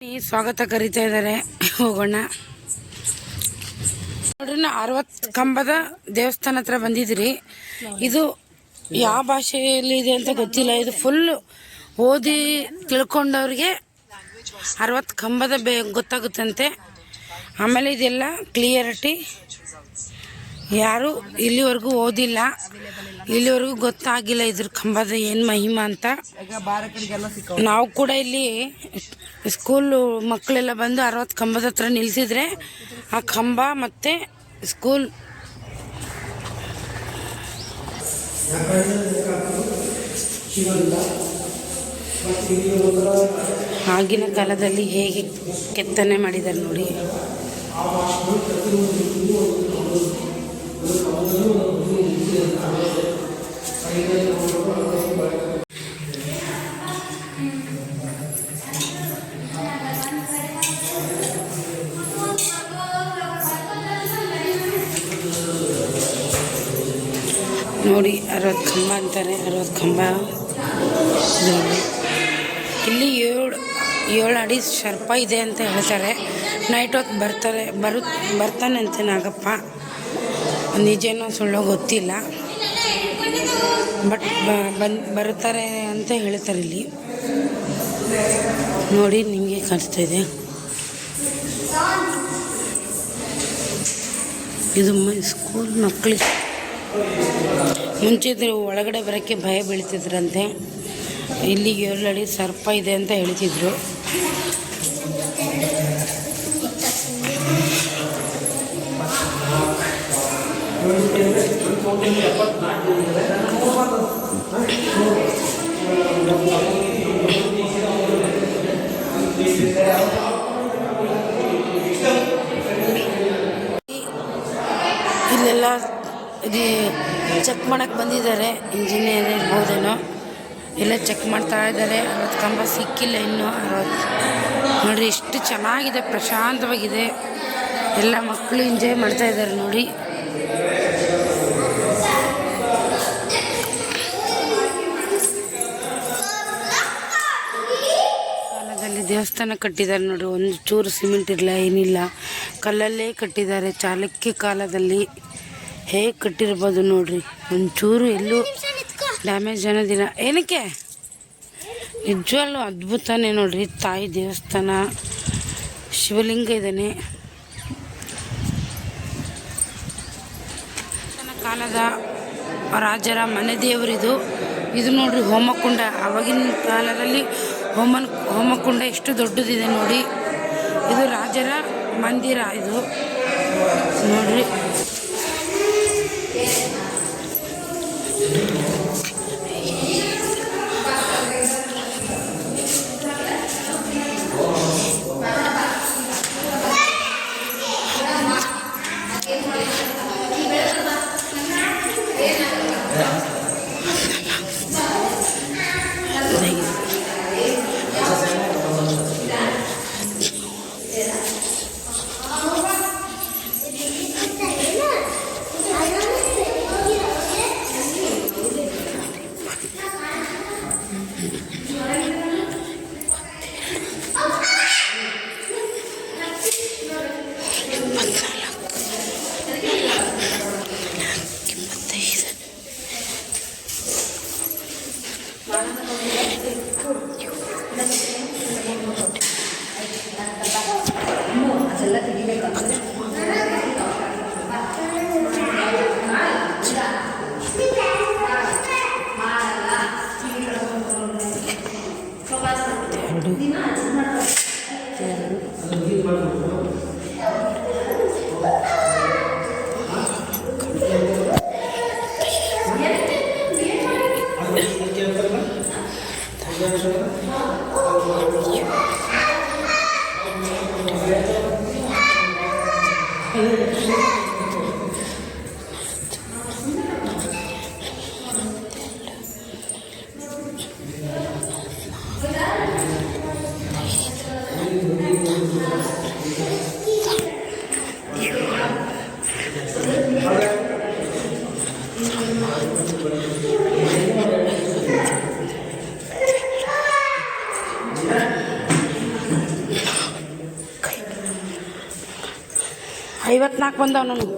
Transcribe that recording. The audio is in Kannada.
ಸ್ವಾಗತ ಕರಿತಾ ಇದ್ದಾರೆ. ಹೋಗೋಣ. ನೋಡ್ರಿ, ನಾ ಅರವತ್ತು ಕಂಬದ ದೇವಸ್ಥಾನ ಹತ್ರ ಬಂದಿದ್ರಿ ಇದು ಯಾವ ಭಾಷೆಯಲ್ಲಿ ಇದೆ ಅಂತ ಗೊತ್ತಿಲ್ಲ. ಇದು ಫುಲ್ ಓದಿ ತಿಳ್ಕೊಂಡವ್ರಿಗೆ ಅರವತ್ತು ಕಂಬದ ಬೇ ಗೊತ್ತಾಗುತ್ತಂತೆ. ಆಮೇಲೆ ಇದೆಲ್ಲ ಕ್ಲಿಯರಿಟಿ ಯಾರು ಇಲ್ಲಿವರೆಗೂ ಓದಿಲ್ಲ. ಇಲ್ಲಿವರೆಗೂ ಗೊತ್ತಾಗಿಲ್ಲ ಇದ್ರ ಕಂಬದ ಏನು ಮಹಿಮಾ ಅಂತ. ನಾವು ಕೂಡ ಇಲ್ಲಿ ಸ್ಕೂಲು ಮಕ್ಕಳೆಲ್ಲ ಬಂದು ಅರವತ್ತು ಕಂಬದ ಹತ್ರ ನಿಲ್ಸಿದ್ರೆ ಆ ಕಂಬ ಮತ್ತು ಸ್ಕೂಲ್ ಆಗಿನ ಕಾಲದಲ್ಲಿ ಹೇಗೆ ಕೆತ್ತನೆ ಮಾಡಿದ್ದಾರೆ ನೋಡಿ. ನೋಡಿ ಅರವತ್ತು ಕಂಬ ಅಂತಾರೆ ಅರವತ್ತು ಕಂಬ ಇಲ್ಲಿ ಏಳು ಏಳು ಅಡಿ ಸರ್ಪ ಇದೆ ಅಂತ ಹೇಳ್ತಾರೆ. ನೈಟ್ ಹೊತ್ತು ಬರ್ತಾರೆ, ಬರು ಬರ್ತಾನೆ ಅಂತೆ ನಾಗಪ್ಪ. ನಿಜನೋ ಸುಳ್ಳೋ ಗೊತ್ತಿಲ್ಲ. ಬಟ್ ಬಂದು ಬರುತ್ತಾರೆ ಅಂತ ಹೇಳ್ತಾರೆ ಇಲ್ಲಿ. ನೋಡಿ ನಿಮಗೆ ಕಾಣಿಸ್ತಾ ಇದೆ. ಇದು ಸ್ಕೂಲ್ ಮಕ್ಕಳಿಗೆ ಮುಂಚೆ ಇದ್ರೆ ಒಳಗಡೆ ಬರೋಕ್ಕೆ ಭಯ ಬೀಳ್ತಿದ್ರಂತೆ. ಇಲ್ಲಿ ಏಳು ಅಡಿ ಸರ್ಪ ಇದೆ ಅಂತ ಹೇಳ್ತಿದ್ರು. ಇಲ್ಲೆಲ್ಲ ಇದು ಚೆಕ್ ಮಾಡಕ್ಕೆ ಬಂದಿದ್ದಾರೆ ಇಂಜಿನಿಯರ್ ಇರ್ಬೋದೇನೋ ಎಲ್ಲ ಚೆಕ್ ಮಾಡ್ತಾ ಇದ್ದಾರೆ, ಅರವತ್ತು ಕಂಬ ಸಿಕ್ಕಿಲ್ಲ ಇನ್ನು, ಅರವತ್ತು. ನೋಡ್ರಿ, ಎಷ್ಟು ಚೆನ್ನಾಗಿದೆ, ಪ್ರಶಾಂತವಾಗಿದೆ. ಎಲ್ಲ ಮಕ್ಕಳು ಎಂಜಾಯ್ ಮಾಡ್ತಾ ಇದ್ದಾರೆ ನೋಡಿ. ದೇವಸ್ಥಾನ ಕಟ್ಟಿದ್ದಾರೆ ನೋಡಿ ಒಂದು ಚೂರು ಸಿಮೆಂಟ್ ಇಲ್ಲ ಏನಿಲ್ಲ. ಕಲ್ಲಲ್ಲೇ ಕಟ್ಟಿದ್ದಾರೆ. ಚಾಲುಕ್ಯ ಕಾಲದಲ್ಲಿ ಹೇಗೆ ಕಟ್ಟಿರ್ಬೋದು ನೋಡ್ರಿ. ಚೂರು ಎಲ್ಲೂ ಡ್ಯಾಮೇಜ್ ಅನ್ನೋದಿಲ್ಲ ಏನಕ್ಕೆ? ನಿಜವಲ್ಲೂ ಅದ್ಭುತನೇ ನೋಡ್ರಿ. ತಾಯಿ ದೇವಸ್ಥಾನ, ಶಿವಲಿಂಗ ಇದ್ದಾನೆ ಕಾಲದ ರಾಜರ ಮನೆ ದೇವರಿದು. ಇದು ನೋಡ್ರಿ ಹೋಮಕುಂಡ. ಆವಾಗಿನ ಕಾಲದಲ್ಲಿ ಹೋಮನ್ ಹೋಮಕುಂಡ ಎಷ್ಟು ದೊಡ್ಡದಿದೆ ನೋಡಿ. ಇದು ರಾಜರ ಮಂದಿರ ಇದು. ನೋಡ್ರಿ. Gracias. ಐವತ್ನಾಲ್ಕು ಬಂದವ ನಾನು